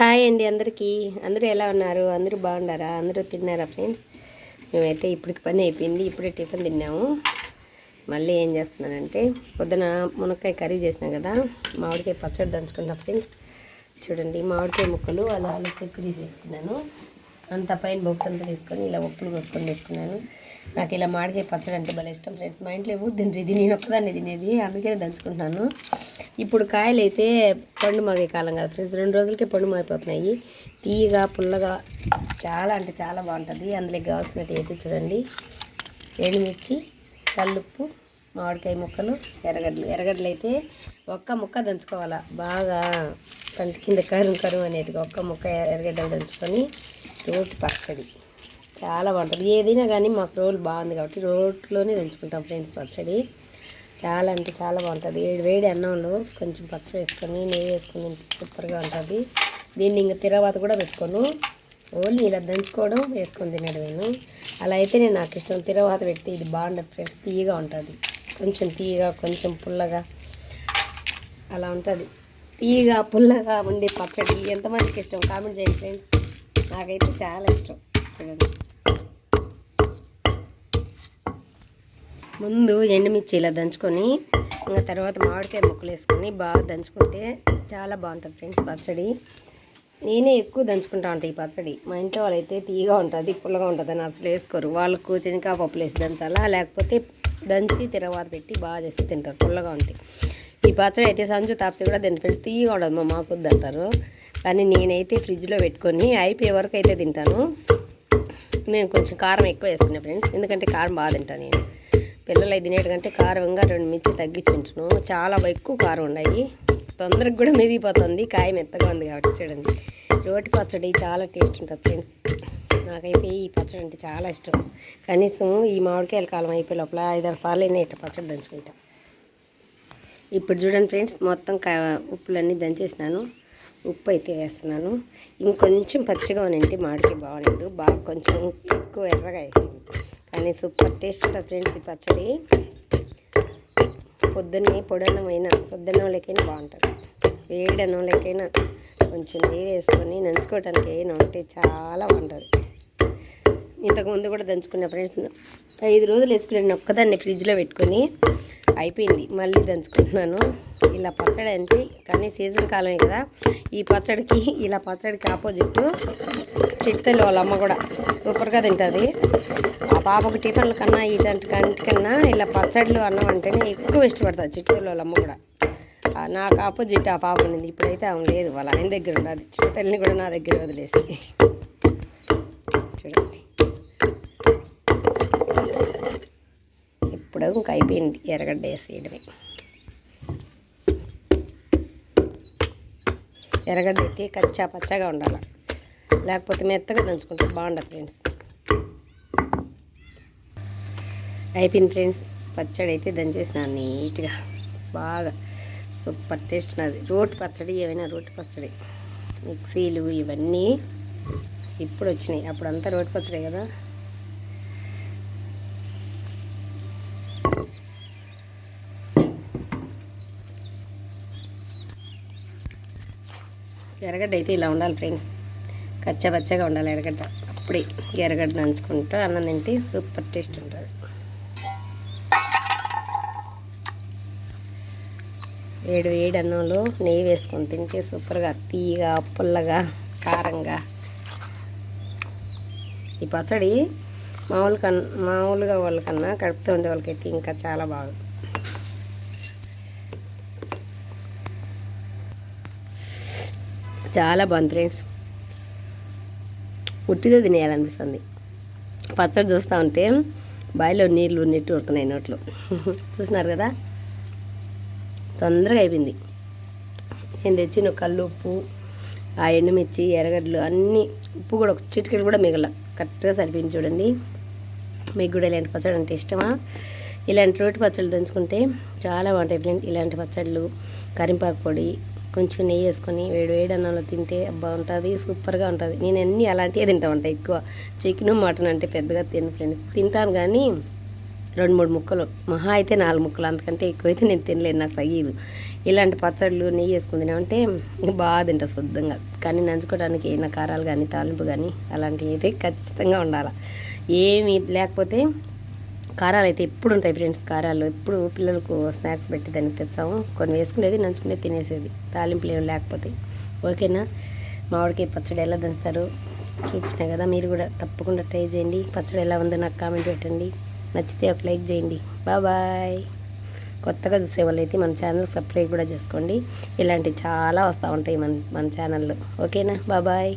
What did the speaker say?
Hi అండి అందరికీ. అందరూ ఎలా ఉన్నారు? అందరూ బాగున్నారా? అందరూ తిన్నారా ఫ్రెండ్స్? మేమైతే ఇప్పటికి పని అయిపోయింది. ఇప్పుడే టిఫిన్ తిన్నాము. మళ్ళీ ఏం చేస్తున్నానంటే పొద్దున మునక్కాయ కర్రీ చేసినాం కదా మామిడికాయ పచ్చడి దంచుకున్నా ఫ్రెండ్స్. చూడండి మామిడికాయ ముక్కలు అలా అలా చెక్కు తీసేసుకున్నాను. అంత పైన బొప్పంతా తీసుకొని ఇలా ఉప్పులు కోసుకొని పెట్టుకున్నాను. నాకు ఇలా మాడికాయ పచ్చడి అంటే భలే ఇష్టం ఫ్రెండ్స్. మా ఇంట్లో ఎవరు తినరు. ఇది నేను ఒక్కదాన్ని తినేది. అందుకనే దంచుకుంటున్నాను. ఇప్పుడు కాయలు అయితే పండు మాగే కాలం కదా ఫ్రెండ్స్. రెండు రోజులకే పండు మాగిపోతున్నాయి. తీయగా పుల్లగా చాలా అంటే చాలా బాగుంటుంది. అందులోకి కావాల్సినట్టు అయితే చూడండి. ఎండుమిర్చి కల్లుప్పు మామిడికాయ ముక్కలు ఎర్రగడ్డలు. ఎర్రగడ్డలు అయితే ఒక్క ముక్క దంచుకోవాలా. బాగా కంటి కింద కరువు కరువు అనేటిగా ఒక్క ముక్క ఎర్రగడ్డలు దంచుకొని రోటి పచ్చడి. చాలా బాగుంటుంది. ఏదైనా కానీ మాకు రోలు బాగుంది కాబట్టి రోట్లోనే దంచుకుంటాం ఫ్రెండ్స్ పచ్చడి. చాలా అంటే చాలా బాగుంటుంది. వేడి వేడి అన్నంలో కొంచెం పచ్చడి వేసుకొని నెయ్యి వేసుకుని సూపర్గా ఉంటుంది. దీన్ని ఇంకా తిరవాత కూడా పెట్టుకోను. ఓన్లీ ఇలా దంచుకోవడం వేసుకొని తినడం నేను అలా అయితే నేను నాకు ఇష్టం. తిరవాత పెడితే ఇది బాగుంటుంది ఫ్రెండ్స్ తీయగా ఉంటుంది. కొంచెం తీయగా కొంచెం పుల్లగా. అలా ఉంటుంది. తీయగా పుల్లగా ఉండే పచ్చడి ఎంతమందికి ఇష్టం? కామెంట్ చేయండి ఫ్రెండ్స్ నాకైతే చాలా ఇష్టం. చూడండి. ముందు ఎండుమిర్చి ఇలా దంచుకొని ఇంకా తర్వాత మామిడికాయ ముక్కలు వేసుకొని బాగా దంచుకుంటే చాలా బాగుంటుంది ఫ్రెండ్స్ పచ్చడి. నేనే ఎక్కువ దంచుకుంటా ఉంటాను ఈ పచ్చడి. మా ఇంట్లో వాళ్ళైతే తీయగా ఉంటుంది పుల్లగా ఉంటుంది అని అసలు వేసుకోరు. వాళ్ళకు శనగకాయ పప్పులు వేసి దంచాలా లేకపోతే దంచి తిరవాత పెట్టి బాగా చేసి తింటారు పుల్లగా ఉంటాయి. ఈ పచ్చడి అయితే సంజు తాప్సి కూడా తింటారు ఫ్రెండ్స్ తీయగా ఉండదు మా మాకు అంటారు. కానీ నేనైతే ఫ్రిడ్జ్లో పెట్టుకొని అయిపోయే వరకు అయితే తింటాను. నేను కొంచెం కారం ఎక్కువ వేసుకున్నాను ఫ్రెండ్స్ ఎందుకంటే కారం బాగా తింటాను నేను. పిల్లలు ఐదు కారం కారంగా రెండు మిర్చి తగ్గించుంటును చాలా ఎక్కువ కారం ఉన్నాయి. తొందరగా కూడా మెదిగిపోతుంది కాయ మెత్తగా ఉంది కాబట్టి చూడండి. రోటి పచ్చడి చాలా టేస్ట్ ఉంటుంది ఫ్రెండ్స్. నాకైతే ఈ పచ్చడి అంటే చాలా ఇష్టం. కనీసం ఈ మామిడికాయల కాలం అయిపోయే లోపల ఐదారు సార్లు అయినా ఇట్లా పచ్చడి దంచుకుంటాం. ఇప్పుడు చూడండి ఫ్రెండ్స్ మొత్తం ఉప్పులన్నీ దంచేసినాను. ఉప్పు అయితే వేస్తున్నాను. ఇంకొంచెం పచ్చిగా ఉనంటే మామిడికాయ బాగున్నాడు బాగా కొంచెం ఎక్కువ ఎర్రగా అయిపోయింది. కానీ సూపర్ టేస్ట్ ఉంటుంది ఫ్రెండ్స్ ఈ పచ్చడి. పొద్దున్నే పొడన్నమైన పొద్దున్నోళ్ళకైనా బాగుంటుంది. వేడి అన్నంలోకైనా కొంచెం నెయ్యి వేసుకొని నంచుకోవడానికి ఏమైనా ఉంటే చాలా బాగుంటుంది. ఇంతకుముందు కూడా దంచుకున్న ఫ్రెండ్స్ ఐదు రోజులు వేసుకుని ఒక్కదాన్ని ఫ్రిడ్జ్లో పెట్టుకొని అయిపోయింది. మళ్ళీ దంచుకుంటున్నాను. ఇలా పచ్చడి అంటే కానీ సీజన్ కాలమే కదా. ఈ పచ్చడికి ఇలా పచ్చడికి ఆపోజిట్ చిట్కలు వాళ్ళ అమ్మ కూడా సూపర్గా తింటుంది. ఆ పాపకు టిఫిన్ల కన్నా ఇలాంటి కంటికన్నా ఇలా పచ్చడిలో అన్నం అంటేనే ఎక్కువ ఇష్టపడుతుంది చిట్కలు వాళ్ళ అమ్మ కూడా. నాకు ఆపోజిట్ ఆ పాప ఉంది ఇప్పుడైతే ఆమె లేదు. వాళ్ళ ఆయన దగ్గర ఉండదు చిట్టతల్లిని కూడా నా దగ్గర వదిలేసి. చూడండి ఇప్పుడు ఇంకా అయిపోయింది. ఎర్రగడ్డ వేసేయడమే. ఎర్రగడ్డ అయితే కచ్చా పచ్చగా ఉండాలి. లేకపోతే మెత్తగా దంచుకుంటే బాగుండదు ఫ్రెండ్స్. అయిపోయింది ఫ్రెండ్స్. పచ్చడి అయితే దంచేసినాను నీట్గా. బాగా. సూపర్ టేస్ట్ నాది. రోటి పచ్చడి ఏమైనా రోటి పచ్చడి. మిక్సీలు ఇవన్నీ ఇప్పుడు వచ్చినాయి. అప్పుడంతా రోటి పచ్చడి కదా. ఎరగడ్డ అయితే ఇలా ఉండాలి ఫ్రెండ్స్. కచ్చపచ్చగా ఉండాలి ఎరగడ్డ అప్పుడే ఎరగడ్డ నంచుకుంటూ అన్నం తింటే సూపర్ టేస్ట్ ఉంటుంది. వేడి వేడి అన్నంలో నెయ్యి వేసుకొని తింటే సూపర్గా తీయగా పుల్లగా కారంగా. ఈ పచ్చడి మామూలు కన్ మామూలుగా వాళ్ళకన్నా కడుపుతూ ఉండే వాళ్ళకైతే ఇంకా చాలా బాగుంది చాలా బాగుంది ఫ్రెండ్స్. ఉట్టిగా తినేయాలనిపిస్తుంది. పచ్చడి చూస్తూ ఉంటే బాయిలో నీళ్ళు నెట్టు ఉడుతున్నాయి నోట్లో. చూసినారు కదా? తొందరగా అయిపోయింది. నేను తెచ్చిన కళ్ళు ఉప్పు ఆ ఎండుమిర్చి ఎర్రగడ్డలు అన్నీ ఉప్పు కూడా ఒక చిటికెడు కూడా మిగల. కరెక్ట్గా సరిపోయింది చూడండి. మీకు కూడా ఇలాంటి పచ్చడి అంటే ఇష్టమా? ఇలాంటి రోటి పచ్చళ్ళు దంచుకుంటే చాలా బాగుంటాయి ఫ్రెండ్ ఇలాంటి పచ్చళ్ళు కరింపాకు పొడి కొంచెం నెయ్యి వేసుకొని వేడి వేడి అన్నంలో తింటే బాగుంటుంది సూపర్గా ఉంటుంది. నేను అన్నీ అలాంటివే తింటా ఉంటాను ఎక్కువ. చికెన్ మటన్ అంటే పెద్దగా తిను ఫ్రెండ్ తింటాను కానీ రెండు మూడు ముక్కలు. మహా అయితే నాలుగు ముక్కలు. అంతకంటే ఎక్కువైతే నేను తినలేను నాకు తగ్గదు ఇలాంటి పచ్చళ్ళు నెయ్యి వేసుకుని తినామంటే బాగా తింటా శుద్ధంగా. కానీ నంచుకోవడానికి ఏమైనా కారాలు కానీ తాలింపు కానీ అలాంటివి అయితే ఖచ్చితంగా ఉండాలి. ఏమి లేకపోతే కారాలు అయితే ఎప్పుడు ఉంటాయి ఫ్రెండ్స్. కారాలు ఎప్పుడు పిల్లలకు స్నాక్స్ పెట్టి దానికి తెచ్చాము. కొన్ని వేసుకునేది నంచుకునేది తినేసేది. తాలింపులు ఏమి లేకపోతే. ఓకేనా? మామిడికాయ పచ్చడి ఎలా దంచుతారు? చూపించినా కదా. మీరు కూడా తప్పకుండా ట్రై చేయండి. పచ్చడి ఎలా ఉందో నాకు కామెంట్ పెట్టండి. నచ్చితే ఒక లైక్ చేయండి. బాయ్ కొత్తగా చూసే వాళ్ళైతే మన ఛానల్ సబ్స్క్రైబ్ కూడా చేసుకోండి. ఇలాంటివి చాలా వస్తూ ఉంటాయి మన మన ఛానల్లో. ఓకేనా? బాబాయ్